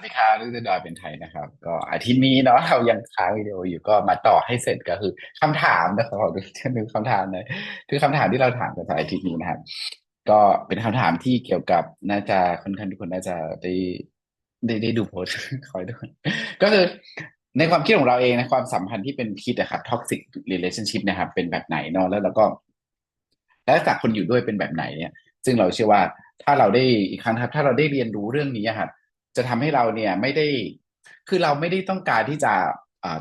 วัสดีครับนี่คือดอยเป็นไทยนะครับ ก็อาทิตย์นี้เนาะเรายังค้างวิดีโออยู่ก็มาต่อให้เสร็จก็คือคำถามนะครับขอดูนึงคำถามหน่อยคือคำถามที่เราถามกันในอาทิตย์นี้นะครับ ก็เป็นคำถามที่เกี่ยวกับน่าจะค่อนข้างทุกคนน่าจะได้ได้ได้ดูโพสคอยดูก็คือในความคิดของเราเองในความสัมพันธ์ที่เป็นพิษนะครับ toxic relationship นะครับ เป็นแบบไหนเนาะแล้วเราก็ แล้วจากคนอยู่ด้วยเป็นแบบไหนเนี่ย ซึ่งเราเชื่อว่าถ้าเราได้อีกครั้งครับ ถ้าเราได้เรียนรู้เรื่องนี้ครับ จะทำให้เราเนี่ยไม่ได้ คือเราไม่ได้ต้องการที่จะ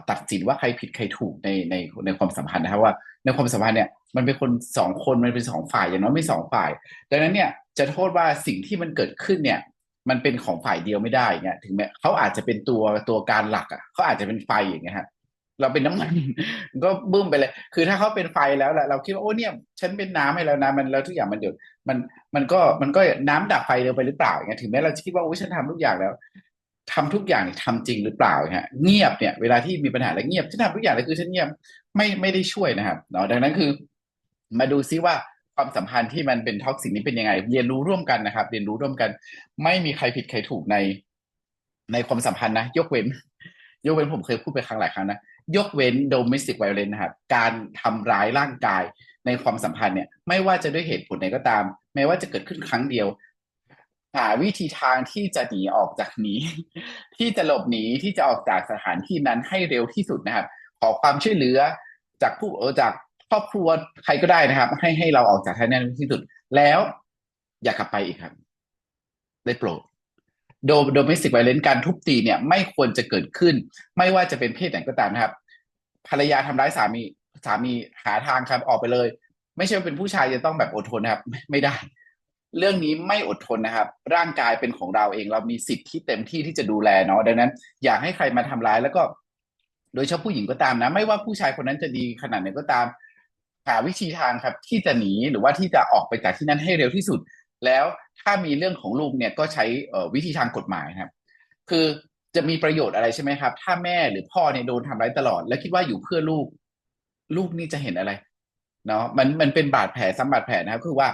ตัดสินว่าใครผิดใครถูกในในในความสัมพันธ์นะครับว่าในความสัมพันธ์เนี่ยมันเป็นคนสองคนมันเป็นสองฝ่ายอย่างน้อยไม่สองฝ่าย ดังนั้นเนี่ยจะโทษว่าสิ่งที่มันเกิดขึ้นเนี่ย มันเป็นของฝ่ายเดียวไม่ได้เงี้ยถึงแม้เขาอาจจะเป็นตัวตัวการหลักอะเขาอาจจะเป็นไฟอย่างเงี้ยฮะ เราเป็นน้ำมันก็บึ้มไปเลย คือถ้าเขาเป็นไฟแล้วแหละเราคิดว่าโอ้เนี่ย ฉันเป็นน้ำให้แล้วนะมันแล้วทุกอย่างมันเดือดมันมันก็มันก็น้ำดับไฟเร็วไปหรือเปล่าเงี้ยถึงแม้เราคิดว่าโอ้ฉันทำทุกอย่างแล้วทำทุกอย่างทำจริงหรือเปล่าฮะเงียบเนี่ยเวลาที่มีปัญหาแล้วเงียบฉันทำทุกอย่างเลยคือฉันเงียบไม่ไม่ได้ช่วยนะครับเนาะดังนั้นคือ มาดูซิว่าความสัมพันธ์ที่มันเป็นท็อกซิกนี้เป็นยังไง เรียนรู้ร่วมกันนะครับ เรียนรู้ร่วมกัน ไม่มีใครผิดใครถูกในในความสัมพันธ์นะ ยกเว้น ยกเว้นผมเคยพูดไปครั้งหลายครั้งนะ ยกเว้น domestic violence นะครับ การทำร้ายร่างกายในความสัมพันธ์เนี่ย ไม่ว่าจะด้วยเหตุผลใดก็ตามไม่ว่าจะเกิดขึ้นครั้งเดียว หาวิธีทางที่จะหนีออกจากนี้ ที่จะหลบหนีที่จะออกจากสถานที่นั้นให้เร็วที่สุดนะครับ ขอความช่วยเหลือจากผู้เออจากครอบครัวใครก็ได้นะครับ ให้ให้เราออกจากที่นั้นที่สุด แล้วอย่ากลับไปอีกครับ ได้โปรด โดโดเมสิกไวเลนการทุบตีเนี่ยไม่ควรจะเกิดขึ้น ไม่ว่าจะเป็นเพศไหนก็ตามนะครับ ภรรยาทำร้ายสามีสามีหาทางครับออกไปเลย ไม่ใช่เป็นผู้ชายจะต้องแบบอดทนนะครับ ไม่ได้ เรื่องนี้ไม่อดทนนะครับ ร่างกายเป็นของเราเองเรามีสิทธิ์ที่เต็มที่ที่จะดูแลเนาะดังนั้น อยากให้ใครมาทำร้ายแล้วก็ โดยเฉพาะผู้หญิงก็ตามนะ ไม่ว่าผู้ชายคนนั้นจะดีขนาดไหนก็ตาม หาวิธีทางครับ ที่จะหนีหรือว่าที่จะออกไปจากที่นั้นให้เร็วที่สุด แล้ว ถ้ามีเรื่องของลูกเนี่ยก็ใช้วิธีทางกฎหมายครับ คือจะมีประโยชน์อะไรใช่ไหมครับ ถ้าแม่หรือพ่อเนี่ยโดนทำร้ายตลอด แล้วคิดว่าอยู่เพื่อลูก ลูกนี่จะเห็นอะไรเนาะมันมันเป็นบาดแผลซ้ำบาดแผลนะครับคือว่า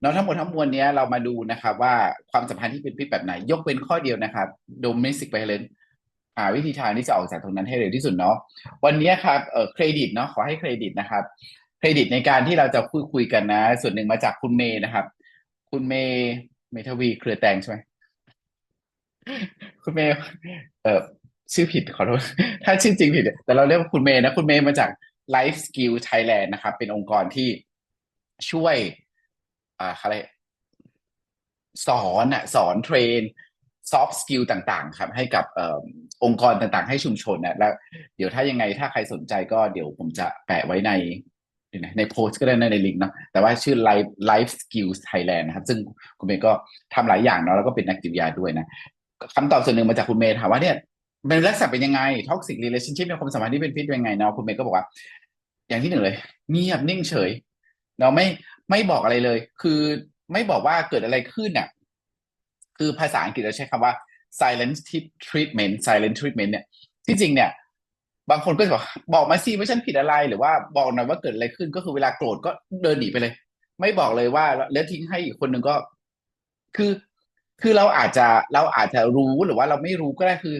เนาะทั้งหมดทั้งมวลเนี้เรามาดูนะครับว่าความสัมพันธ์ที่เป็นพิษแบบไหน ยกเป็นข้อเดียวนะครับ domestic violence หาวิธีทางที่จะออกจากตรงนั้นให้เร็วที่สุดเนาะวันนี้ครับเออเครดิตเนาะขอให้เครดิตนะครับ เครดิตในการที่เราจะพูดคุยกันนะ ส่วนหนึ่งมาจากคุณเมย์นะครับ คุณเมย์เมทวีเครือแตงใช่ไหมคุณเมย์เออชื่อผิดขอโทษถ้าชื่อจริงผิด แต่เราเรียกว่าคุณเมย์นะ คุณเมย์มาจาก Life Skill Thailand นะครับ เป็นองค์กรที่ช่วยอ่าอะไรสอนอะสอนเทรนซอฟต์สกิลต่างๆ ครับ ให้กับอองค์กรต่างๆ ให้ชุมชนนะแล้ว เดี๋ยวถ้ายังไงถ้าใครสนใจก็เดี๋ยวผมจะแปะไว้ใน ในโพสก็ได้ในลิงก์เนาะแต่ว่าชื่อ Life Life Skills Thailand นะครับ ซึ่งคุณเมย์ก็ทำหลายอย่างเนาะแล้วก็เป็นนักจิตวิทยาด้วยนะคำตอบส่วนหนึ่งมาจากคุณเมย์ถามว่าเนี่ยเป็นลักษณะเป็นยังไงท็อกซิกรีเลชั่นชิพในความสัมพันธ์ที่เป็นพิษเป็นยังไงเนาะคุณเมย์ก็บอกว่า อย่างที่หนึ่งเลยเงียบนิ่งเฉย เราไม่ไม่บอกอะไรเลย คือไม่บอกว่าเกิดอะไรขึ้นเนี่ยคือภาษาอังกฤษเราใช้คำว่า silent treatment silent treatment เนี่ยที่จริงเนี่ย บางคนก็จะบอกบอกมาสิว่าฉันผิดอะไรหรือว่าบอกหน่อยว่าเกิดอะไรขึ้นก็คือเวลาโกรธก็เดินหนีไปเลย ไม่บอกเลยว่าแล้วทิ้งให้อีกคนหนึ่งก็ คือคือเราอาจจะเราอาจจะรู้หรือว่าเราไม่รู้ก็ได้คือ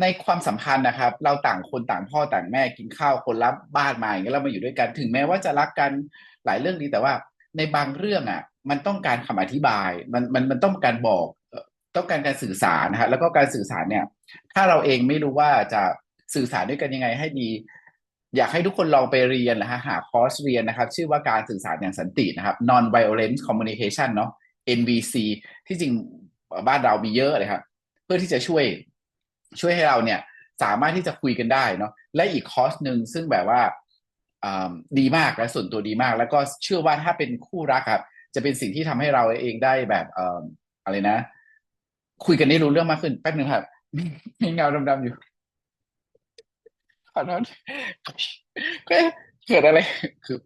ในความสัมพันธ์นะครับ เราต่างคนต่างพ่อต่างแม่กินข้าวคนรับบ้านมาอย่างเงี้ยเรามาอยู่ด้วยกันถึงแม้ว่าจะรักกันหลายเรื่องดีแต่ว่า ในบางเรื่องอะ มันต้องการคำอธิบาย มันมันมันต้องการบอกต้องการการสื่อสารนะฮะแล้วก็การสื่อสารเนี่ย ถ้าเราเองไม่รู้ว่าจะ สื่อสารด้วยกันยังไงให้ดี อยากให้ทุกคนลองไปเรียนนะฮะหาคอร์สเรียนนะครับ ชื่อว่าการสื่อสารอย่างสันตินะครับ non violent communication เนาะ NVC ที่จริงบ้านเรามีเยอะเลยครับ เพื่อที่จะช่วยช่วยให้เราเนี่ย สามารถที่จะคุยกันได้เนาะและอีกคอร์สหนึ่งซึ่งแบบว่าดีมากและส่วนตัวดีมาก แล้วก็เชื่อว่าถ้าเป็นคู่รักครับ จะเป็นสิ่งที่ทำให้เราเองได้แบบอะไรนะ คุยกันได้รู้เรื่องมากขึ้นแป๊บนึงครับมีเงาดำๆอยู่ อโทษก็เกิดอะไรคือ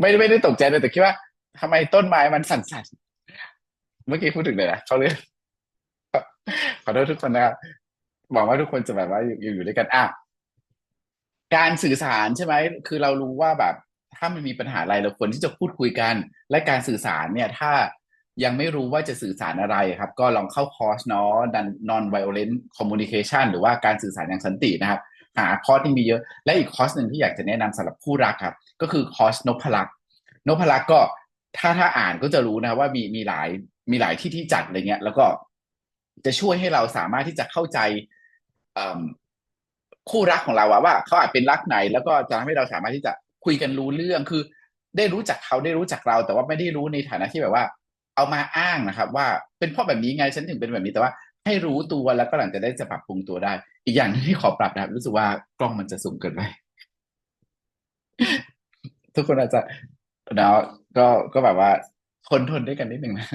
ไม่ไม่ได้ตกใจเลยแต่คิดว่าทำไมต้นไม้มันสั่นๆเมื่อกี้พูดถึงเลยนะเขาเรียขอโทษทุกคนนะครับหวังว่าทุกคนจะแบบว่าอยู่อยู่ด้วยกันอะการสื่อสารใช่ไหมคือเรารู้ว่าแบบ ถ้ามันมีปัญหาอะไรเราควรที่จะพูดคุยกัน และการสื่อสารเนี่ย ถ้ายังไม่รู้ว่าจะสื่อสารอะไรครับ ก็ลองเข้าคอร์สเนาะ non violent communication หรือว่าการสื่อสารอย่างสันตินะครับ หาคอร์สที่มีเยอะ และอีกคอร์สหนึ่งที่อยากจะแนะนำสำหรับคู่รักครับ ก็คือคอร์สนพลักษ์นพลักษ์ก็ถ้าถ้าอ่านก็จะรู้นะว่ามีมีหลายมีหลายที่ที่จัดอะไรเงี้ย แล้วก็จะช่วยให้เราสามารถที่จะเข้าใจคู่รักของเราว่าเขาอาจเป็นรักไหน แล้วก็จะทำให้เราสามารถที่จะคุยกันรู้เรื่องคือ ได้รู้จักเขาได้รู้จักเรา แต่ว่าไม่ได้รู้ในฐานะที่แบบว่า เอามาอ้างนะครับ ว่าเป็นเพราะแบบนี้ไงฉันถึงเป็นแบบนี้แต่ว่า ให้รู้ตัวแล้วก็หลังจะได้จะปรับปรุงตัวได้ อีกอย่างที่ขอปรับนะครับรู้สึกว่ากล้องมันจะสูงเกินไปทุกคนอาจจะเนาะก็ก็แบบว่าทนทนด้วยกันนิดหนึ่งนะ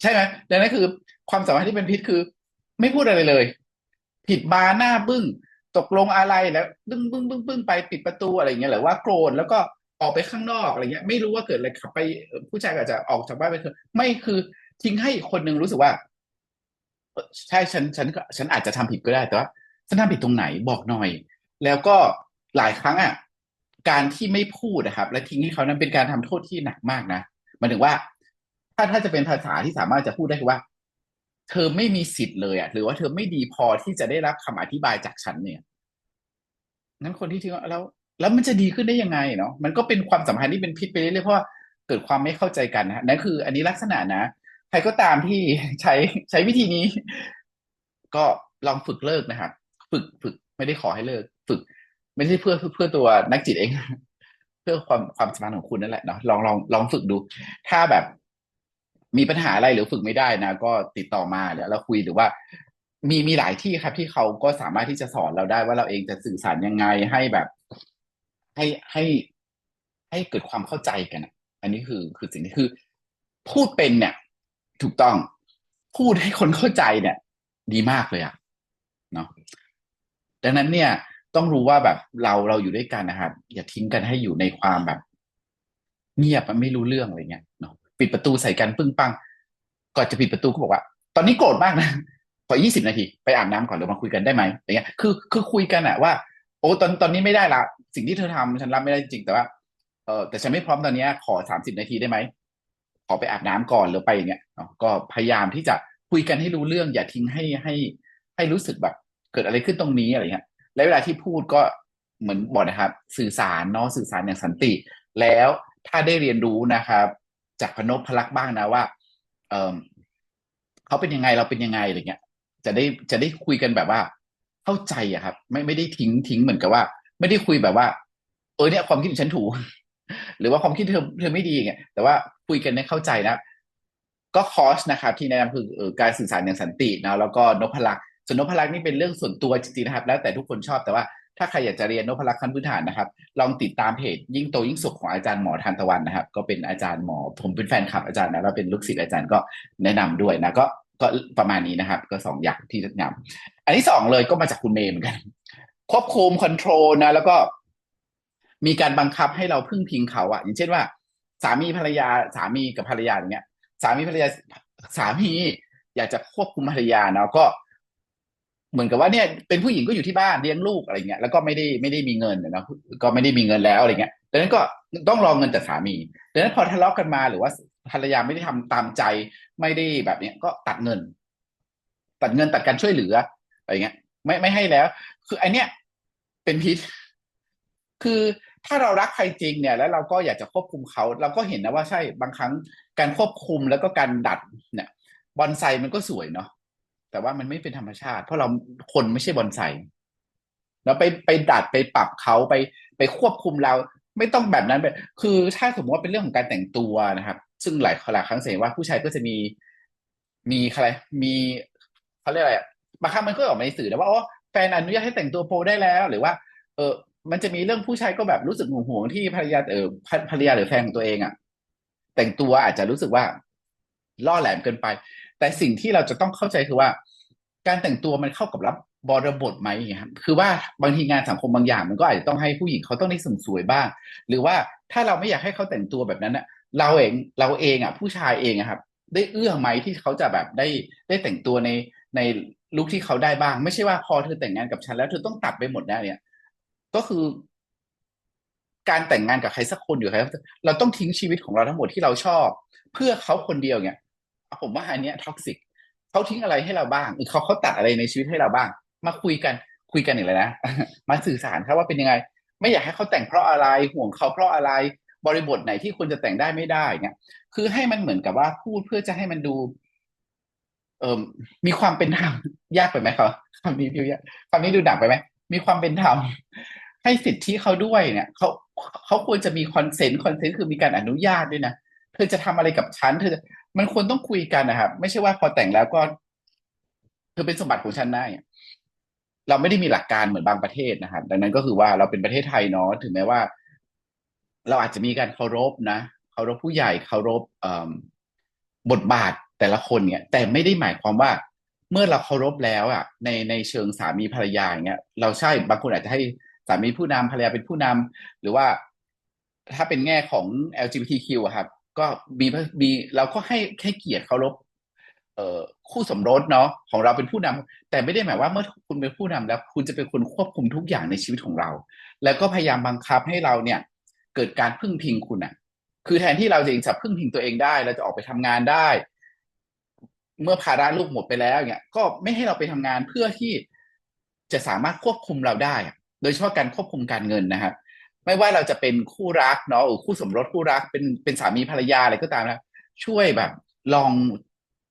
ใช่ไหมดังนั้นคือความสามารถที่เป็นพิษคือ ไม่พูดอะไรเลย ผิดบาหน้าบึ้งตกลงอะไรแล้วบึ้งบึ้งบึ้งบึ้งไปปิดประตูอะไรเงี้ยหรือว่าโกรธแล้วก็ออกไปข้างนอกอะไรเงี้ย ไม่รู้ว่าเกิดอะไรขับไปผู้ชายอาจจะออกจากบ้านไปเถอะไม่คือทิ้งให้คนหนึ่งรู้สึกว่า ใช่ฉันฉันฉันอาจจะทำผิดก็ได้แต่ว่าฉันทำผิดตรงไหนบอกหน่อย แล้วก็หลายครั้งอะการที่ไม่พูดนะครับ และทิ้งให้เขานั้นเป็นการทำโทษที่หนักมากนะหมายถึงว่า ถ้าถ้าจะเป็นภาษาที่สามารถจะพูดได้คือว่า เธอไม่มีสิทธิ์เลยอะหรือว่าเธอไม่ดีพอที่จะได้รับคำอธิบายจากฉันเนี่ยงั้นคนที่ทิ้งแล้ว แล้วมันจะดีขึ้นได้ยังไงเนาะมันก็เป็นความสัมพันธ์ที่เป็นพิษไปเรื่อยๆเพราะว่าเกิดความไม่เข้าใจกันนะนั่นคือ อันนี้ลักษณะนะ ใครก็ตามที่ใช้ใช้วิธีนี้ ก็ลองฝึกเลิกนะครับฝึกฝึกไม่ได้ขอให้เลิก ฝึก ไม่ใช่เพื่อเพื่อตัวนักจิตเอง เพื่อความความสมานของคุณนั่นแหละเนาะลองลองลองฝึกดู ถ้าแบบมีปัญหาอะไรหรือฝึกไม่ได้นะ ก็ติดต่อมาเดี๋ยวเราคุยหรือว่า มีมีหลายที่ครับ ที่เขาก็สามารถที่จะสอนเราได้ว่าเราเองจะสื่อสารยังไงให้แบบ ให้ให้ให้เกิดความเข้าใจกันอันนี้คือคือสิ่งที่คือ พูดเป็นเนี่ย ถูกต้อง พูดให้คนเข้าใจเนี่ย ดีมากเลยอะเนาะดังนั้นเนี่ย ต้องรู้ว่าแบบเราเราอยู่ด้วยกันนะครับอย่าทิ้งกันให้อยู่ในความแบบ เงียบไม่รู้เรื่องอะไรเงี้ยเนาะปิดประตูใส่กันปึ้งปังก่อนจะปิดประตูก็บอกว่า ตอนนี้โกรธมากนะขอยี่สิบนาทีไปอาบน้ำก่อนเดี๋ยวมาคุยกันได้ไหมอย่างเงี้ย คือคือคุยกันอะว่า โอ้ตอนตอนนี้ไม่ได้ละสิ่งที่เธอทำฉันรับไม่ได้จริงแต่ว่าเออแต่ฉันไม่พร้อมตอนนี้ขอสามสิบนาทีได้ไหม อไปอาบน้ำก่อนหรือไปอย่างเงี้ยก็พยายามที่จะคุยกันให้รู้เรื่อง อย่าทิ้งให้ให้ให้รู้สึกแบบ เกิดอะไรขึ้นตรงนี้อะไรเงี้ยและเวลาที่พูดก็เหมือนบอกนะครับ สื่อสารเนาะสื่อสารอย่างสันติ แล้วถ้าได้เรียนรู้นะครับ จากพนพพลักบ้างนะว่า เออเขาเป็นยังไงเราเป็นยังไงอะไรเงี้ย จะได้จะได้คุยกันแบบว่า เข้าใจอะครับ ไม่ไม่ได้ทิ้งทิ้งเหมือนกับว่า ไม่ได้คุยแบบว่า เออเนี่ยความคิดของฉันถูก หรือว่าความคิดเธอเธอไม่ดีอย่างเงี้ยแต่ว่าคุยกันให้เข้าใจนะ ก็คอร์สนะครับที่แนะนำคือการสื่อสารอย่างสันตินะแล้วก็นพลักษ์ส่วนนพลักษ์นี่เป็นเรื่องส่วนตัวจริงๆนะครับ แล้วแต่ทุกคนชอบแต่ว่าถ้าใครอยากจะเรียนนพลักษ์ขั้นพื้นฐานนะครับ ลองติดตามเพจยิ่งโตยิ่งสุขของอาจารย์หมอทานตะวันนะครับ ก็เป็นอาจารย์หมอผมเป็นแฟนคลับอาจารย์นะแล้วเป็นลูกศิษย์อาจารย์ก็แนะนำด้วยนะก็ก็ประมาณนี้นะครับ ก็สองอย่างที่แนะนำอันที่สองเลยก็มาจากคุณเมย์เหมือนกันควบคุมคอนโทรลนะ แล้วก็ มีการบังคับให้เราพึ่งพิงเขาอะอย่างเช่นว่า สามีภรรยาสามีกับภรรยาอย่างเงี้ย สามีภรรยาสามีอยากจะควบคุมภรรยาเนาะก็ เหมือนกับว่าเนี่ยเป็นผู้หญิงก็อยู่ที่บ้านเลี้ยงลูกอะไรเงี้ยแล้วก็ไม่ได้ไม่ได้มีเงินนะก็ไม่ได้มีเงินแล้วอะไรเงี้ยดังนั้นก็ต้องรองเงินจากสามีดังนั้นพอทะเลาะกันมาหรือว่าภรรยาไม่ได้ทำตามใจไม่ได้แบบเนี้ยก็ตัดเงิน ตัดเงินตัดการช่วยเหลืออะไรเงี้ย ไม่ไม่ให้แล้ว คืออันเนี้ยเป็นพิษ คือ ถ้าเรารักใครจริงเนี่ย แล้วเราก็อยากจะควบคุมเขา เราก็เห็นนะว่าใช่บางครั้งการควบคุมแล้วก็การดัดเนี่ยบอนไซมันก็สวยเนาะแต่ว่ามันไม่เป็นธรรมชาติ เพราะเราคนไม่ใช่บอนไซเราไปไปดัดไปปรับเขาไปไปควบคุมเรา ไม่ต้องแบบนั้นไปคือถ้าสมมติว่าเป็นเรื่องของการแต่งตัวนะครับ ซึ่งหลายหลายครั้งเสียว่าผู้ชายก็จะมีมีอะไรมีเขาเรียกอะไรบางครั้งมันก็ออกมาในสื่อนะว่าอ๋อแฟนอนุญาตให้แต่งตัวโปได้แล้ว หรือว่า เออ มันจะมีเรื่องผู้ชายก็แบบรู้สึกหวงหวงที่ภรรยาเออภรรยาหรือแฟนของตัวเองอะ่ะ แต่งตัวอาจจะรู้สึกว่าล่อแหลมเกินไป แต่สิ่งที่เราจะต้องเข้าใจคือว่า การแต่งตัวมันเข้ากับรับบริบทไหมครับคือว่าบางทีงานสังคมบางอย่าง มันก็อาจจะต้องให้ผู้หญิงเขาต้องได้สมสวยบ้าง หรือว่าถ้าเราไม่อยากให้เขาแต่งตัวแบบนั้นอะเราเองเราเองอะ ผู้ชายเองครับ ได้เอื้อไหมที่เขาจะแบบได้ได้แต่งตัวในในลุคที่เขาได้บ้าง ไม่ใช่ว่าพอเธอแต่งงานกับฉันแล้วเธอต้องตัดไปหมดได้เนี่ย ก็คือการแต่งงานกับใครสักคนอยู่ครสักคนเราต้องทิ้งชีวิตของเราทั้งหมดที่เราชอบ เพื่อเขาคนเดียวเนี่ยผมว่าอันเนี้ยท็อกซิกเขาทิ้งอะไรให้เราบ้างเขาเขาตัดอะไรในชีวิตให้เราบ้าง มาคุยกันคุยกันอย่างไรนะมาสื่อสารครับว่าเป็นยังไง ไม่อยากให้เขาแต่งเพราะอะไรห่วงเขาเพราะอะไรบริบทไหนที่ควรจะแต่งได้ไม่ได้เนี่ยคือให้มันเหมือนกับว่าพูดเพื่อจะให้มันดู เอ่อมีความเป็นธรรมยากไปไหมครับคำนี้พิวยากคำนี้ดูหนักไปไหมมีความเป็นธรรม ให้สิทธิเขาด้วยเนี่ยเขาเขาควรจะมีคอนเซนต์คอนเซนต์คือมีการอนุญาตด้วยนะเธอจะทำอะไรกับฉันเธอมันควรต้องคุยกันนะครับไม่ใช่ว่าพอแต่งแล้วก็เธอเป็นสมบัติของฉันได้เราไม่ได้มีหลักการเหมือนบางประเทศนะครับดังนั้นก็คือว่าเราเป็นประเทศไทยเนาะถึงแม้ว่า เราอาจจะมีการเคารพนะเคารพผู้ใหญ่เคารพบทบาทแต่ละคนเนี่ย แต่ไม่ได้หมายความว่าเมื่อเราเคารพแล้วอะ ในในเชิงสามีภรรยาอย่างเงี้ยเราใช่บางคนอาจจะให้ามีผู้นำภรรยาเป็นผู้นำหรือว่าถ้าเป็นแง่ของ LGBTQ อะครับ ก็มีมีเราก็ให้ให้เกียรติเคารพเอ่อคู่สมรสเนาะของเราเป็นผู้นำแต่ไม่ได้หมายว่าเมื่อคุณเป็นผู้นำแล้ว คุณจะเป็นคนควบคุมทุกอย่างในชีวิตของเรา แล้วก็พยายามบังคับให้เราเนี่ย เกิดการพึ่งพิงคุณอะคือแทนที่เราจะเองจะพึ่งพิงตัวเองได้เราจะออกไปทำงานได้ เมื่อภาระลูกหมดไปแล้วเนี่ยก็ไม่ให้เราไปทำงานเพื่อที่จะสามารถควบคุมเราได้ โดยเฉพาะการควบคุมการเงินนะครับไม่ว่าเราจะเป็นคู่รักเนาะหรือคู่สมรสคู่รักเป็นเป็นสามีภรรยาอะไรก็ตามนะช่วยแบบ ลอง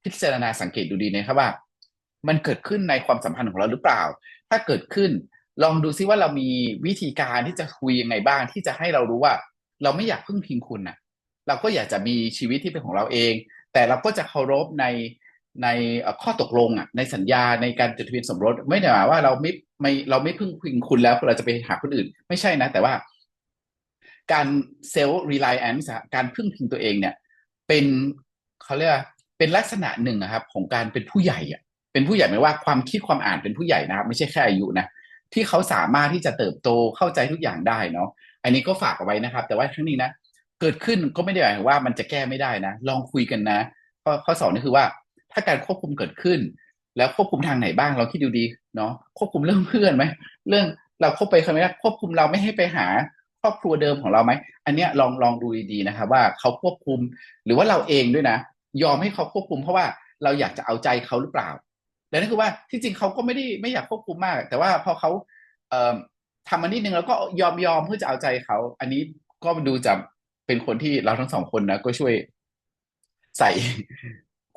พิจารณาสังเกตดูดีนะครับว่า มันเกิดขึ้นในความสัมพันธ์ของเราหรือเปล่า ถ้าเกิดขึ้น ลองดูซิว่าเรามีวิธีการที่จะคุยยังไงบ้าง ที่จะให้เรารู้ว่า เราไม่อยากพึ่งพิงคุณนะเราก็อยากจะมีชีวิตที่เป็นของเราเอง แต่เราก็จะเคารพใน ในข้อตกลงอะในสัญญาในการจดทะเบียนสมรสไม่ได้หมายว่าเราไม่ไม่เราไม่พึ่งพิงคุณแล้วเราจะไปหาคนอื่น ไม่ใช่นะ แต่ว่า การเซลล์รีไลแอนซ์การพึ่งพิงตัวเองเนี่ย เป็นเขาเรียกเป็นลักษณะหนึ่งนะครับ ของการเป็นผู้ใหญ่อะเป็นผู้ใหญ่หมายว่าความคิดความอ่านเป็นผู้ใหญ่นะครับ ไม่ใช่แค่อายุนะที่เขาสามารถที่จะเติบโตเข้าใจทุกอย่างได้เนาะอันนี้ก็ฝากเอาไว้นะครับ แต่ว่าทั้งนี้นะเกิดขึ้นก็ไม่ได้หมายว่ามันจะแก้ไม่ได้นะ ลองคุยกันนะข้อข้อสองนี่คือว่า ถ้าการควบคุมเกิดขึ้น แล้วควบคุมทางไหนบ้างเราคิดดูดีเนาะควบคุมเรื่องเพื่อนไหมเรื่องเราเข้าไปคำนี้ควบคุมเราไม่ให้ไปหาครอบครัวเดิมของเราไหมอันเนี้ยลองลองดูดีๆนะครับว่าเขาควบคุมหรือว่าเราเองด้วยนะ ยอมให้เขาควบคุมเพราะว่าเราอยากจะเอาใจเขาหรือเปล่า และนั่นคือว่าที่จริงเขาก็ไม่ได้ไม่อยากควบคุมมาก แต่ว่าพอเขาเอ่อทำมานิดนึงแล้วก็ยอมยอมเพื่อจะเอาใจเขา อันนี้ก็ดูจะเป็นคนที่เราทั้งสองคนนะก็ช่วยใส่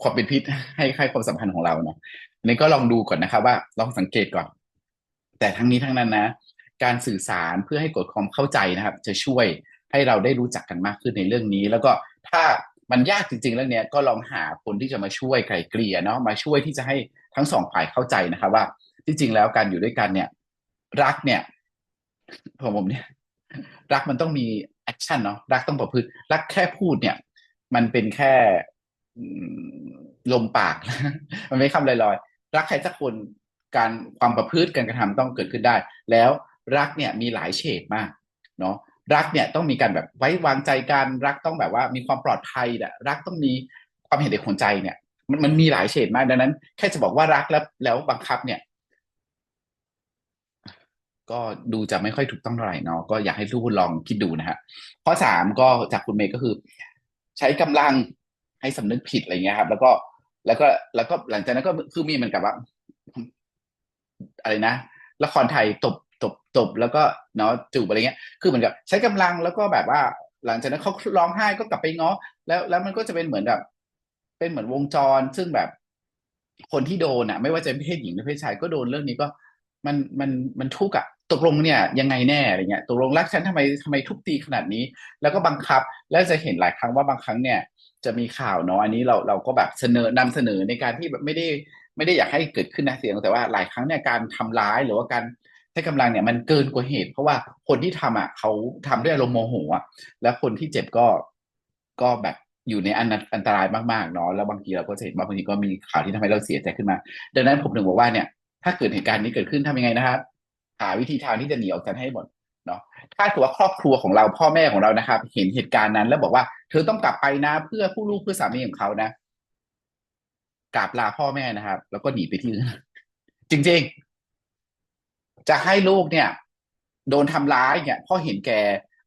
ความเป็นพิษให้ให้ความสัมพันธ์ของเราเนาะนี่ก็ลองดูก่อนนะครับ ว่าลองสังเกตก่อน แต่ทั้งนี้ทั้งนั้นนะ การสื่อสารเพื่อให้เกิดความเข้าใจนะครับ จะช่วยให้เราได้รู้จักกันมากขึ้นในเรื่องนี้ แล้วก็ถ้ามันยากจริงๆเรื่องนี้ก็ลองหาคนที่จะมาช่วยไกลเกลี่ยเนาะมาช่วยที่จะให้ทั้งสองฝ่ายเข้าใจนะครับ ว่าที่จริงแล้วการอยู่ด้วยกันเนี่ย รักเนี่ยผมผมเนี่ย รักมันต้องมีแอคชั่นเนาะรักต้องประพฤติรักแค่พูดเนี่ย มันเป็นแค่ ลมปาก มันไม่คำลอยๆ รักใครสักคนการความประพฤติการกระทำต้องเกิดขึ้นได้ แล้วรักเนี่ยมีหลายเฉดมากเนาะรักเนี่ยต้องมีการแบบไว้วางใจกันรักต้องแบบว่ามีความปลอดภัยแหละรักต้องมีความเห็นอกหัวใจเนี่ย มันมันมีหลายเฉดมากดังนั้น แค่จะบอกว่ารักแล้วแล้วบังคับเนี่ย ก็ดูจะไม่ค่อยถูกต้องเท่าไหร่เนาะก็อยากให้ทุกคนลองคิดดูนะฮะข้อสามก็จากคุณเมย์ก็คือ ใช้กำลัง ให้สำนึกผิดอะไรเงี้ยครับ แล้วก็แล้วก็แล้วก็หลังจากนั้นก็คือมีมือนกับว่า อะไรนะละครไทยตบตบตบแล้วก็เนาะจูบอะไรเงี้ย คือเหมือนกับ ใช้กำลังแล้วก็แบบว่า หลังจากนั้นเขาร้องไห้ก็กลับไปง้อแล้วแล้วมันก็จะเป็นเหมือนแบบ เป็นเหมือนวงจร ซึ่งแบบ คนที่โดนอะ ไม่ว่าจะเพศหญิงหรือเพศชายก็โดนเรื่องนี้ก็ มันมันมันทุกข์อะตกลงเนี่ยยังไงแน่อะไรเงี้ยตกลงรักฉันทำไมทำไมทุบตีขนาดนี้ แล้วก็บังคับแล้วจะเห็นหลายครั้งว่าบางครั้งเนี่ย จะมีข่าวเนาะอันนี้เราเราก็แบบเสนอนำเสนอในการที่แบบไม่ได้ไม่ได้อยากให้เกิดขึ้นนะเสียงแต่ว่าหลายครั้งเนี่ยการทำร้ายหรือว่าการใช้กำลังเนี่ยมันเกินกว่าเหตุ เพราะว่าคนที่ทำอะเขาทำด้วยอารมณ์โมโหอะแล้วคนที่เจ็บก็ก็แบบอยู่ในอันอันตรายมากๆเนาะแล้วบางทีเราก็จะเห็นว่าบางทีก็มีข่าวที่ทำให้เราเสียใจขึ้นมา ดังนั้นผมถึงบอกว่าเนี่ย ถ้าเกิดเหตุการณ์นี้เกิดขึ้นทำยังไงนะครับหาวิธีทางที่จะหนีออกจากให้หมด เนาะถ้าถือว่าครอบครัวของเราพ่อแม่ของเรานะครับ เห็นเหตุการณ์นั้น แล้วบอกว่า เธอต้องกลับไปนะ เพื่อผู้ลูกเพื่อสามีของเขานะกราบลาพ่อแม่นะครับ แล้วก็หนีไปที่อื่นจริง ๆ จะให้ลูกเนี่ย โดนทำร้ายเนี่ยพ่อเห็นแก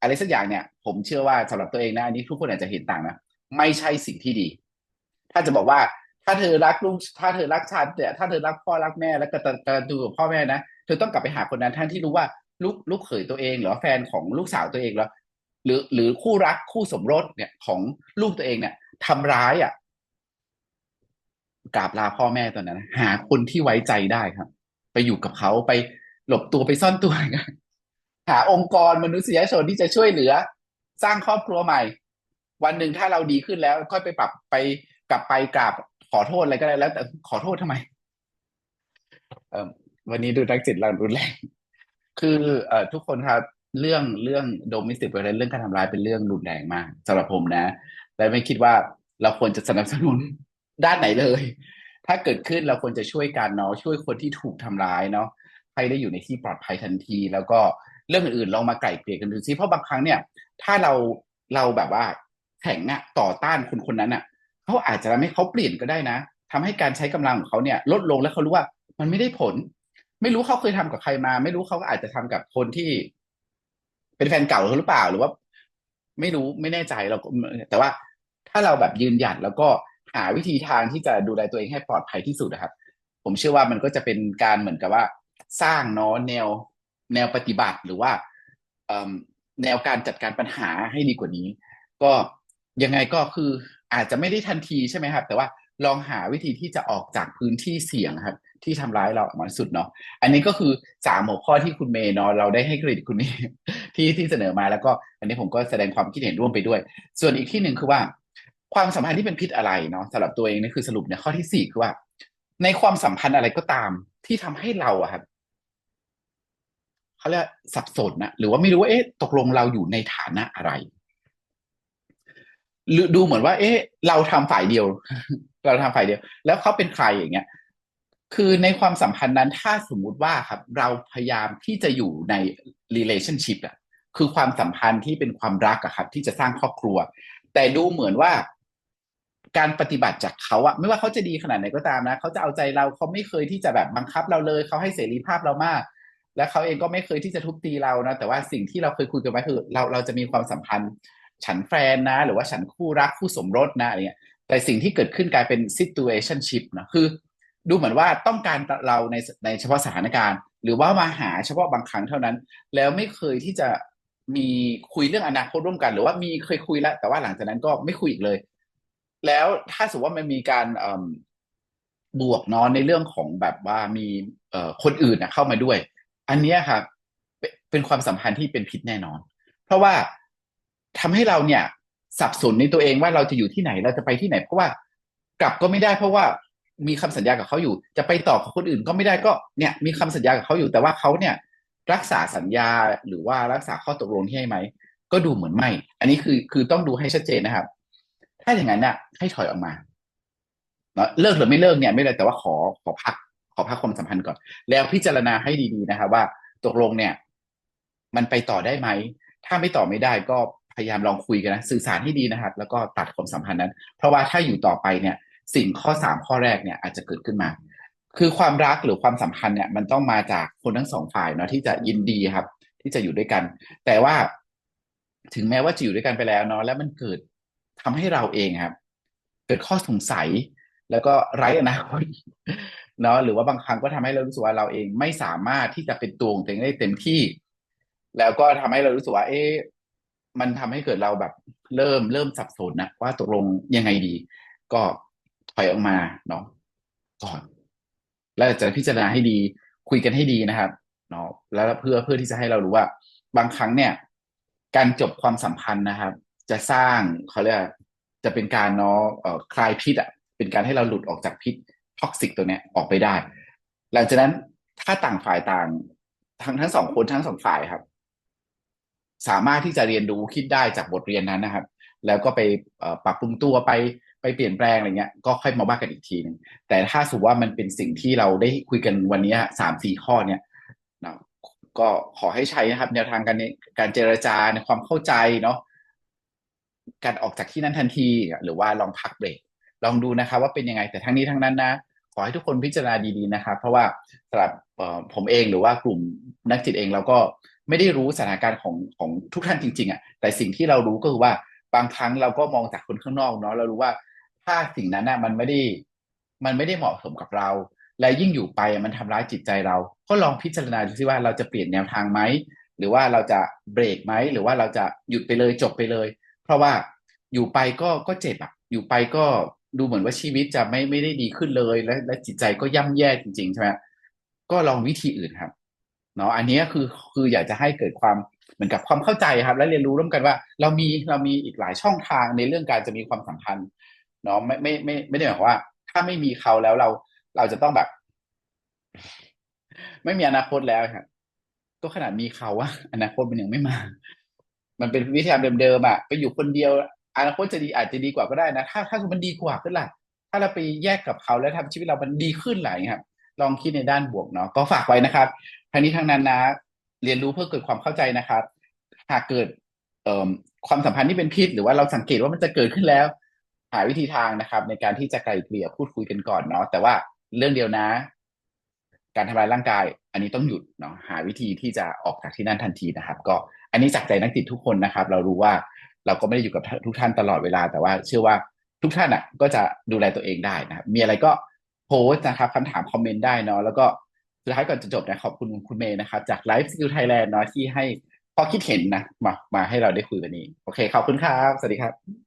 อะไรสักอย่างเนี่ย ผมเชื่อว่าสำหรับตัวเองนะอันนี้ทุกคนอาจจะเห็นต่างนะไม่ใช่สิ่งที่ดี ถ้าจะบอกว่า ถ้าเธอรักลูกถ้าเธอรักฉันเนี่ยถ้าเธอรักพ่อรักแม่ แล้วก็กระตูกับพ่อแม่นะเธอต้องกลับไปหาคนนั้นท่านที่รู้ว่า ลูกลูกเขยตัวเองหรือแฟนของลูกสาวตัวเองแล้วหรือหรือคู่รักคู่สมรสเนี่ยของลูกตัวเองเนี่ยทำร้ายอะกราบลาพ่อแม่ตอนนั้น หาคนที่ไว้ใจได้ครับ ไปอยู่กับเขาไปหลบตัวไปซ่อนตัวกันหาองค์กรมนุษยชนที่จะช่วยเหลือ สร้างครอบครัวใหม่ วันหนึ่งถ้าเราดีขึ้นแล้ว ค่อยไปปรับไปกลับไปกราบขอโทษอะไรก็ได้แล้ว แต่ขอโทษทำไม เออวันนี้ดูนักจิตเรารุนแรง คือเอ่อทุกคนครับเรื่องเรื่องโดมิสติกเว o เรื่องการทำร้ายเป็นเรื่องรุนแรงมากสำหรับผมนะ และไม่คิดว่าเราควรจะสนับสนุนด้านไหนเลย ถ้าเกิดขึ้นเราควรจะช่วยกันเนาะช่วยคนที่ถูกทำร้ายเนาะให้ได้อยู่ในที่ปลอดภัยทันที แล้วก็เรื่องอื่นๆลองมาไกล่เกลี่ยกันดูซิเพราะบางครั้งเนี่ย ถ้าเราเราแบบว่าแข็งอะต่อต้านคนคนนั้นอะเขาอาจจะทำให้เขาเปลี่ยนก็ได้นะทำให้การใช้กำลังของเขาเนี่ย ลดลงแล้วเขารู้ว่ามันไม่ได้ผล ไม่รู้เขาเคยทำกับใครมา ไม่รู้เขาก็อาจจะทำกับคนที่ เป็นแฟนเก่าเขาหรือเปล่า หรือว่า ไม่รู้ไม่แน่ใจเราก็แต่ว่าถ้าเราแบบยืนหยัดแล้วก็หาวิธีทางที่จะดูแลตัวเองให้ปลอดภัยที่สุดนะครับ ผมเชื่อว่ามันก็จะเป็นการเหมือนกับว่า สร้างเนาะแนวแนวปฏิบัติหรือว่าแนวการจัดการปัญหาให้ดีกว่านี้ ก็ยังไงก็คืออาจจะไม่ได้ทันทีใช่ไหมครับ แต่ว่าลองหาวิธีที่จะออกจากพื้นที่เสี่ยงครับ ที่ทำร้ายเราออกมาสุดเนาะอันนี้ก็คือสามหัวข้อที่คุณเมย์เนาะเราได้ให้เครดิตคุณเมย์ที่ที่เสนอมาแล้วก็ อันนี้ผมก็แสดงความคิดเห็นร่วมไปด้วย ส่วนอีกที่หนึ่งคือว่า ความสัมพันธ์ที่เป็นพิษอะไรเนาะสำหรับตัวเองนี่คือสรุปเนี่ยข้อที่สี่คือว่า ในความสัมพันธ์อะไรก็ตามที่ทำให้เราอะครับเขาเรียกสับสนนะหรือว่าไม่รู้ว่าเอ๊ะตกลงเราอยู่ในฐานะอะไรหรือดูเหมือนว่า เอ๊ะ เราทำฝ่ายเดียว เราทำฝ่ายเดียว แล้วเขาเป็นใครอย่างเงี้ย คือในความสัมพันธ์นั้นถ้าสมมุติว่าครับ เราพยายามที่จะอยู่ใน relationship อะคือความสัมพันธ์ที่เป็นความรักอะครับ ที่จะสร้างครอบครัว แต่ดูเหมือนว่า การปฏิบัติจากเขาอะไม่ว่าเขาจะดีขนาดไหนก็ตามนะเขาจะเอาใจเราเขาไม่เคยที่จะแบบบังคับเราเลยเขาให้เสรีภาพเรามาก และเขาเองก็ไม่เคยที่จะทุบตีเรานะแต่ว่าสิ่งที่เราเคยคุยกันไว้คือ เราเราจะมีความสัมพันธ์ ฉันแฟนนะ หรือว่าฉันคู่รักคู่สมรสนะอะไรเงี้ยแต่สิ่งที่เกิดขึ้นกลายเป็น situationship นะคือ ดูเหมือนว่าต้องการเราในในเฉพาะสถานการณ์ หรือว่ามาหาเฉพาะบางครั้งเท่านั้น แล้วไม่เคยที่จะมีคุยเรื่องอนาคตร่วมกัน หรือว่ามีเคยคุยแล้ว แต่ว่าหลังจากนั้นก็ไม่คุยอีกเลย แล้วถ้าสมมติว่ามันมีการบวกนอนในเรื่องของแบบว่ามีคนอื่นเข้ามาด้วย อันนี้ครับเป็นความสัมพันธ์ที่เป็นพิษแน่นอน เพราะว่าทำให้เราเนี่ยสับสนในตัวเองว่าเราจะอยู่ที่ไหนเราจะไปที่ไหน เพราะว่ากลับก็ไม่ได้เพราะว่า มีคำสัญญากับเขาอยู่ จะไปต่อกับคนอื่นก็ไม่ได้ก็เนี่ยมีคำสัญญากับเขาอยู่ แต่ว่าเขาเนี่ยรักษาสัญญาหรือว่ารักษาข้อตกลงที่ให้ไหม ก็ดูเหมือนไม่ อันนี้คือคือต้องดูให้ชัดเจนนะครับ ถ้าอย่างนั้นเนี่ยให้ถอยออกมาเลิกหรือไม่เลิกเนี่ย ไม่เลยแต่ว่าขอขอพัก ขอพักความสัมพันธ์ก่อน แล้วพิจารณาให้ดีๆนะครับว่าตกลงเนี่ย มันไปต่อได้ไหม ถ้าไม่ต่อไม่ได้ก็พยายามลองคุยกันนะสื่อสารให้ดีนะครับ แล้วก็ตัดความสัมพันธ์นั้น เพราะว่าถ้าอยู่ต่อไปเนี่ย สิ่งข้อสามข้อแรกเนี่ยอาจจะเกิดขึ้นมา คือความรักหรือความสัมพันธ์เนี่ยมันต้องมาจากคนทั้งสองฝ่ายเนาะที่จะยินดีครับ ที่จะอยู่ด้วยกัน แต่ว่าถึงแม้ว่าจะอยู่ด้วยกันไปแล้วเนาะแล้วมันเกิดทำให้เราเองครับ เกิดข้อสงสัย แล้วก็ไร้อนาคตเนาะหรือว่าบางครั้งก็ทำให้เรารู้สึกว่าเราเองไม่สามารถที่จะเป็นตัวของตัวเองได้เต็มที่ แล้วก็ทำให้เรารู้สึกว่า เอ๊ะมันทำให้เกิดเราแบบ เริ่มเริ่มสับสนนะว่าตกลงยังไงดี ก็ ถอยออกมาเนาะก่อน แล้วจะพิจารณาให้ดีคุยกันให้ดีนะครับเนาะแล้วเพื่อเพื่อที่จะให้เรารู้ว่า บางครั้งเนี่ย การจบความสัมพันธ์นะครับ จะสร้างเขาเรียกจะเป็นการเนาะคลายพิษอะเป็นการให้เราหลุดออกจากพิษท็อกซิกตัวเนี้ยออกไปได้ หลังจากนั้นถ้าต่างฝ่ายต่าง ทั้งทั้งสองคนทั้งสองฝ่ายครับ สามารถที่จะเรียนรู้คิดได้จากบทเรียนนั้นนะครับ แล้วก็ไปปรับปรุงตัวไป ไปเปลี่ยนแปลงอะไรเงี้ยก็ค่อยมาว่ากันอีกทีนึงแต่ถ้าสุว่ามันเป็นสิ่งที่เราได้คุยกันวันนี้สามสี่ข้อเนี่ยนะก็ขอให้ใช้นะครับ แนวทางการการเจรจาในความเข้าใจเนาะการออกจากที่นั้นทันที หรือว่าลองพักเบรกลองดูนะครับว่าเป็นยังไงแต่ทั้งนี้ทั้งนั้นนะขอให้ทุกคนพิจารณาดีๆนะครับเพราะว่าสำหรับผมเองหรือว่ากลุ่มนักจิตเองเราก็ไม่ได้รู้สถานการณ์ของของทุกท่านจริง ๆอะแต่สิ่งที่เรารู้ก็คือว่าบางครั้งเราก็มองจากคนข้างนอกเนาะเรารู้ว่า ถ้าสิ่งนั้นน่ะมันไม่ได้ มันไม่ได้เหมาะสมกับเรา และยิ่งอยู่ไปมันทำร้ายจิตใจเรา ก็ลองพิจารณาดูซิว่าเราจะเปลี่ยนแนวทางไหมหรือว่าเราจะเบรกไหมหรือว่าเราจะหยุดไปเลยจบไปเลย เพราะว่าอยู่ไปก็ก็เจ็บอะ อยู่ไปก็ดูเหมือนว่าชีวิตจะไม่ไม่ได้ดีขึ้นเลย และและจิตใจก็ย่ำแย่จริง ๆ ใช่ไหมก็ลองวิธีอื่นครับเนาะอันนี้คือคืออยากจะให้เกิดความเหมือนกับความเข้าใจครับ และเรียนรู้ร่วมกันว่า เรามีเรามีอีกหลายช่องทางในเรื่องการจะมีความสัมพันธ์ เนาะไม่ไม่ไม่ไม่ได้หมายความว่า ถ้าไม่มีเขาแล้วเราเราจะต้องแบบ ไม่มีอนาคตแล้วครับก็ขนาดมีเขาอะอนาคตมันยังไม่มา มันเป็นวิธีการเดิมๆอะไปอยู่คนเดียว อนาคตจะดีอาจจะดีกว่าก็ได้นะ ถ้าถ้ามันดีกว่าขึ้นล่ะ ถ้าเราไปแยกกับเขาแล้วทำชีวิตเรามันดีขึ้นหลายครับ ลองคิดในด้านบวกเนาะก็ฝากไว้นะครับทั้งนี้ทั้งนั้นนะ เรียนรู้เพื่อเกิดความเข้าใจนะครับ หากเกิด เอ่อความสัมพันธ์ที่เป็นพิษหรือว่าเราสังเกตว่ามันจะเกิดขึ้นแล้ว หาวิธีทางนะครับ ในการที่จะไกลเกลี่ยพูดคุยกันก่อนเนาะแต่ว่าเรื่องเดียวนะ การทำลายร่างกาย อันนี้ต้องหยุดเนาะหาวิธีที่จะออกจากที่นั่นทันทีนะครับ ก็อันนี้จากใจนักจิตทุกคนนะครับ เรารู้ว่าเราก็ไม่ได้อยู่กับทุกท่านตลอดเวลา แต่ว่าเชื่อว่าทุกท่านอะ ก็จะดูแลตัวเองได้นะครับมีอะไรก็โพสต์นะครับคำถามคอมเมนต์ได้เนาะแล้วก็สุดท้ายก่อนจะจบนะขอบคุณคุณเมย์นะครับ จากไลฟ์สกิลไทยแลนด์เนาะที่ให้ข้อคิดเห็นนะมามาให้เราได้คุยวันนี้ โอเค ขอบคุณครับ สวัสดีครับ